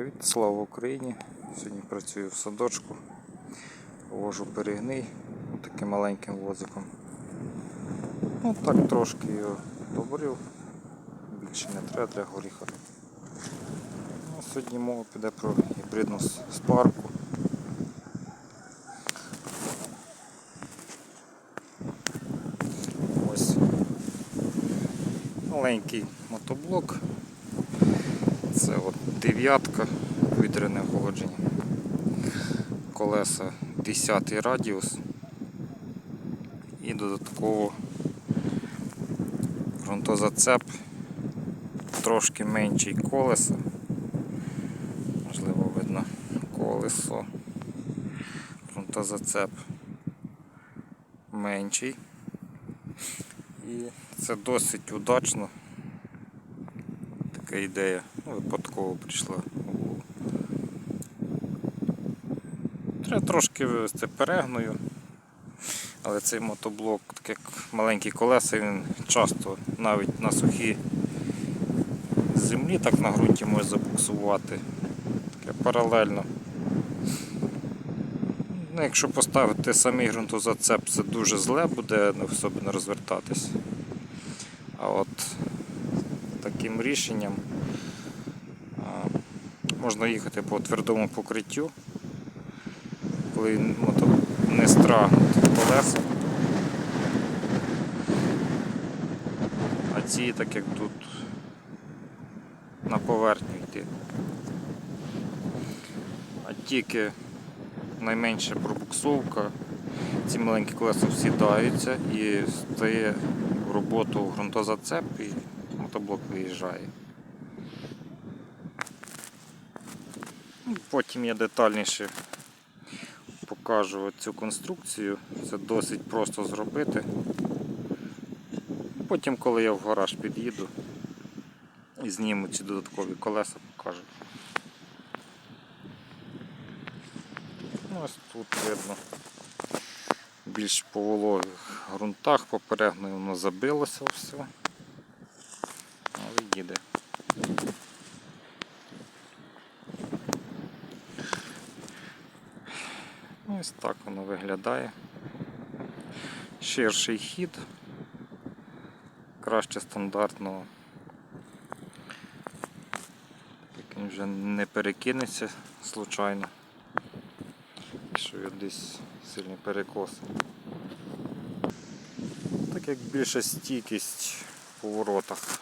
Привіт, слава Україні! Сьогодні працюю в садочку, вожу перегний таким маленьким возиком. Ну так трошки його добрив, більше не треба для горіха. Ну, сьогодні мова піде про гібридну спарку. Ось маленький мотоблок. Це от дев'ятка, повітряне охолодження. Колеса 10 радіус і додатково ґрунтозацеп трошки менший колеса. Можливо видно колесо. Ґрунтозацеп менший. І це досить удачно така ідея ну, випадково прийшла. Треба трошки вивести перегною, але цей мотоблок, так як маленькі колеса, він часто навіть на сухій землі так на ґрунті може забуксувати. Таке паралельно. Ну, якщо поставити самий ґрунтозацеп, це дуже зле буде в собі розвертатись. А от таким рішенням можна їхати по твердому покриттю, коли мото не страгнуть колеса. А ці так як тут на поверхню йти. А тільки найменша пробуксовка, ці маленькі колеса всідаються і стає в роботу ґрунтозацеп і мотоблок виїжджає. Ну, Потім я детальніше покажу цю конструкцію. Це досить просто зробити. Потім, коли я в гараж під'їду і зніму ці додаткові колеса, покажу. Ну, ось тут видно більш по вологих ґрунтах, попередньо воно забилося все. Їде. Ось так воно виглядає. Ширший хід. Краще стандартного. Так він вже не перекинеться случайно. Якщо його десь сильний перекос. Так як більша стійкість в поворотах.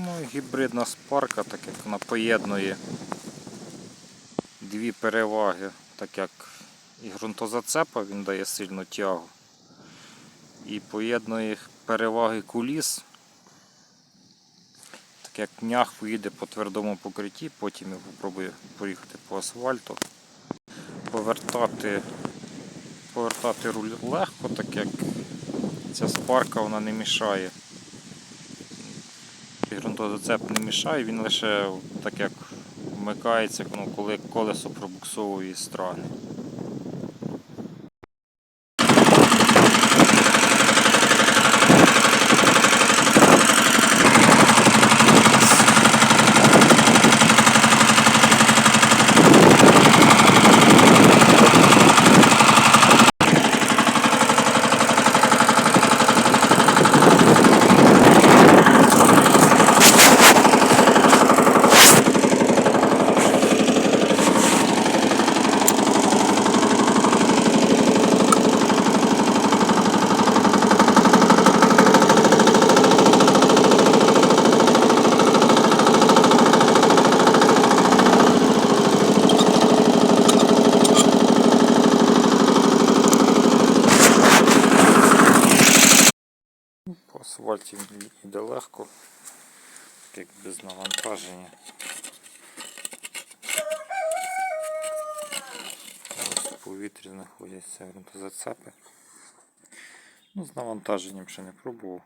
Ну гібридна спарка, так як вона поєднує дві переваги, так як і ґрунтозацепа він дає сильну тягу. І поєднує переваги куліс. Так як нях поїде по твердому покритті, потім я попробую поїхати по асфальту. Повертати, повертати руль легко, так як ця спарка вона не мішає. І ґрунтозацеп не мішає, він лише так як вмикається, ну, коли колесо пробуксовує страни. По асфальті він йде легко, так як без навантаження. В повітрі знаходяться ґрунтозацепи. Ну, з навантаженням ще не пробував.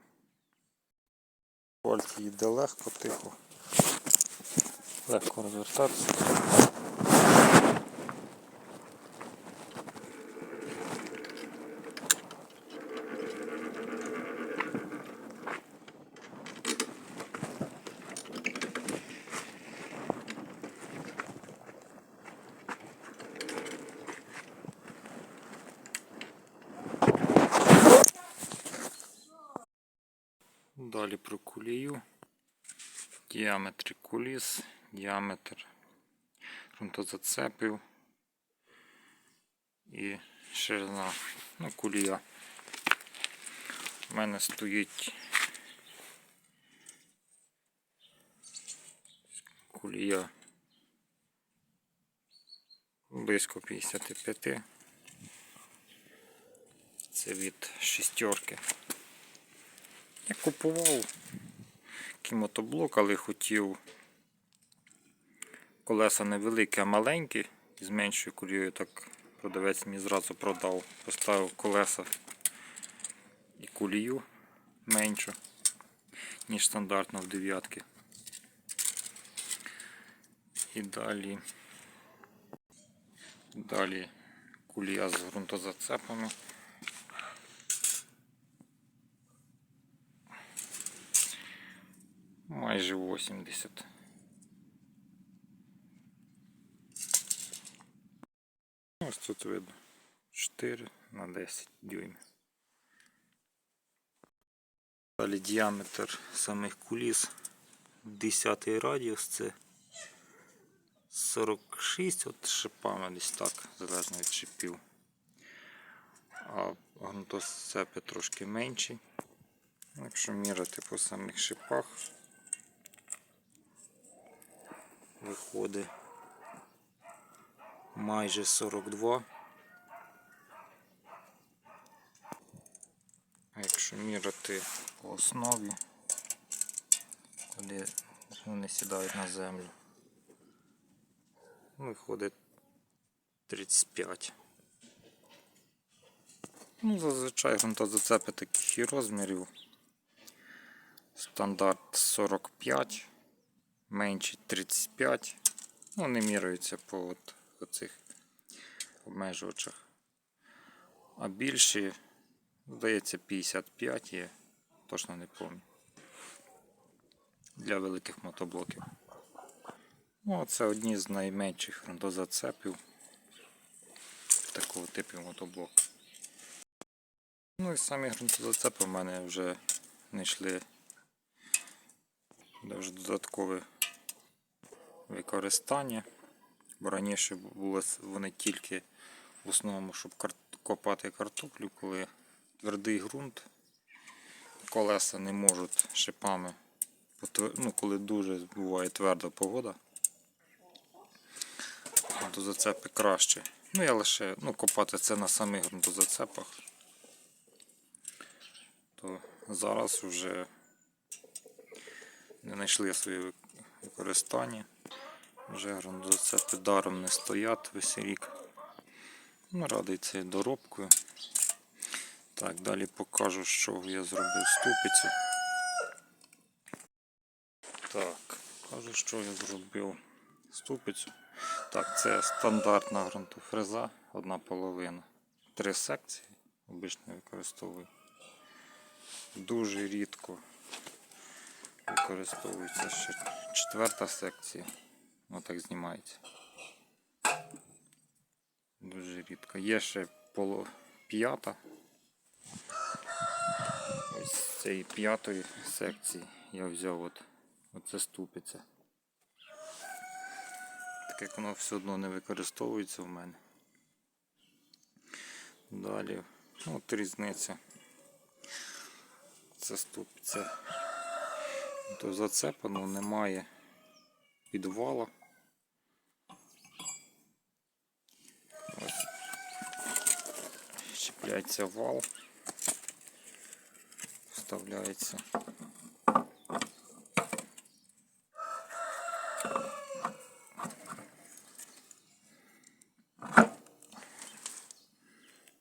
Асфальт йде легко, тихо. Легко розвертатися. Далі про кулію. Діаметр куліс, діаметр ґрунтозацепів і ширина ну, кулія. У мене стоїть кулія близько 55. Це від шістерки. Я купував такий мотоблок, але хотів колеса невеликі, а маленькі. З меншою кулією так продавець мені зразу продав. Поставив колеса і кулію меншу, ніж стандартно в дев'ятки. І далі. Далі кулія з ґрунтозацепами. Майже 80. Ось тут видно 4 на 10 дюймів. Далі діаметр самих куліс 10 радіус це 46 от шипами десь так, залежно від шипів. А гнутосцепи трошки менші. Якщо міряти по самих шипах, виходить майже 42. А якщо міряти по основі, куди вони сідають на землю, виходить 35. Ну, зазвичай ґрунтозацепи таких і розмірів. Стандарт 45, менші 35. Ну, Вони міряються по от, оцих обмежувачах. А більші, здається, 55 є, точно не пам'ятаю. Для великих мотоблоків. Ну, це одні з найменших ґрунтозацепів такого типу мотоблоку. Ну і самі ґрунтозацепи в мене вже не йшли де вже додаткове використання. Бо раніше були вони тільки в основному, щоб копати картоплю, коли твердий ґрунт, колеса не можуть шипами, ну, коли дуже буває тверда погода, ґрунтозацепи краще. Ну я лише ну, копати це на самих ґрунтозацепах. То зараз вже не знайшли своє використання. Вже ґрунтозацепи даром не стоять весь рік. Ну, радий цією доробкою. Так, далі покажу, що я зробив ступицю. Так, покажу, що я зробив ступицю. Так, це стандартна ґрунтофреза, одна половина. Три секції обично використовую. Дуже рідко використовується ще четверта секція. Отак знімається. Дуже рідко. Є ще поло п'ята. Ось з цієї п'ятої секції я взяв от, оце ступиця. Так як воно все одно не використовується в мене. Далі, ну, от різниця. Це ступиця. То зацепано немає підвала. Ось. Щепляється вал. Вставляється.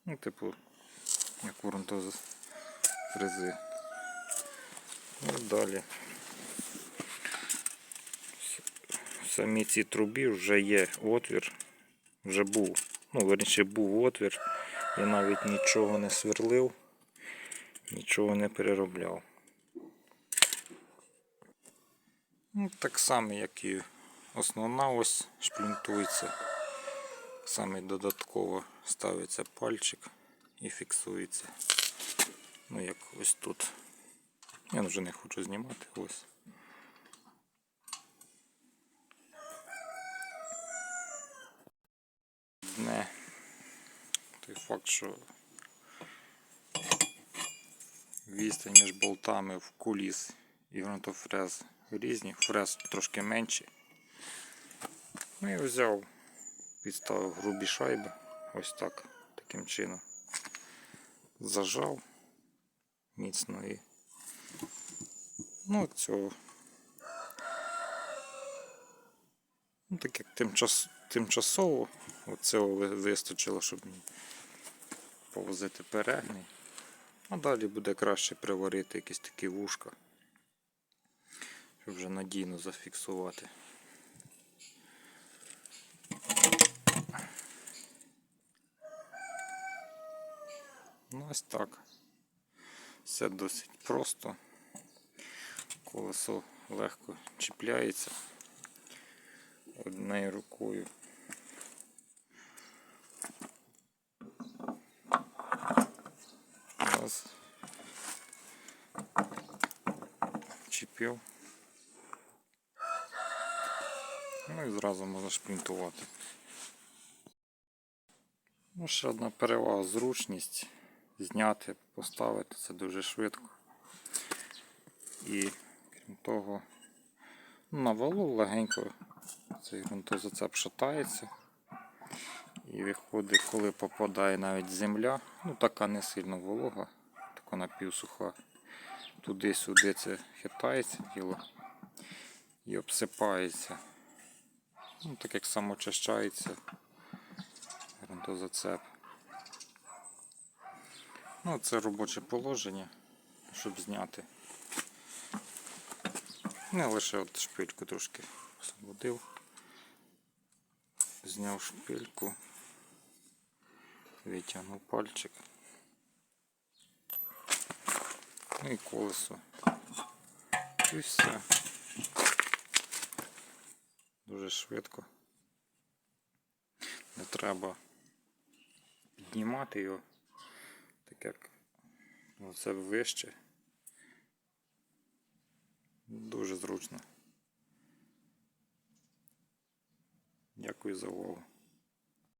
Ну, типу, як ґрунтоз фрези. Ну, далі. В самій цій трубі вже є отвір. Вже був. Ну, верніше був отвір. Я навіть нічого не сверлив, нічого не переробляв. Ну, так само, як і основна ось шплінтується. Само додатково ставиться пальчик і фіксується. Ну, як ось тут Я вже не хочу знімати ось. Не факт, що відстань між болтами в куліс і ґрунтофрез різні, фрез трошки менші. Ну я взяв, підставив грубі шайби, ось так, таким чином. Зажав міцно і ну цього. Ну, так як тимчас, тимчасово оцього вистачило, щоб мені повозити перегний. А далі буде краще приварити якісь такі вушка, щоб вже надійно зафіксувати. Ну ось так. Все досить просто. Колесо легко чіпляється однією рукою. Чіпив. Ну і зразу можна шпринтувати. Ну, ще одна перевага зручність. Зняти, поставити це дуже швидко. І крім того, ну, на валу легенько цей ґрунтозацеп шатається. І виходить, коли попадає навіть земля, ну така не сильно волога, така напівсуха. Туди-сюди це хитається діло і обсипається. Ну, так як самочищається ґрунтозацеп. Ну, це робоче положення, щоб зняти. Не лише от шпильку трошки освободив. Зняв шпильку, витягнув пальчик. Ну і колесо. І все. Дуже швидко. Не треба піднімати його, так як це вище. Дуже зручно. Дякую за увагу.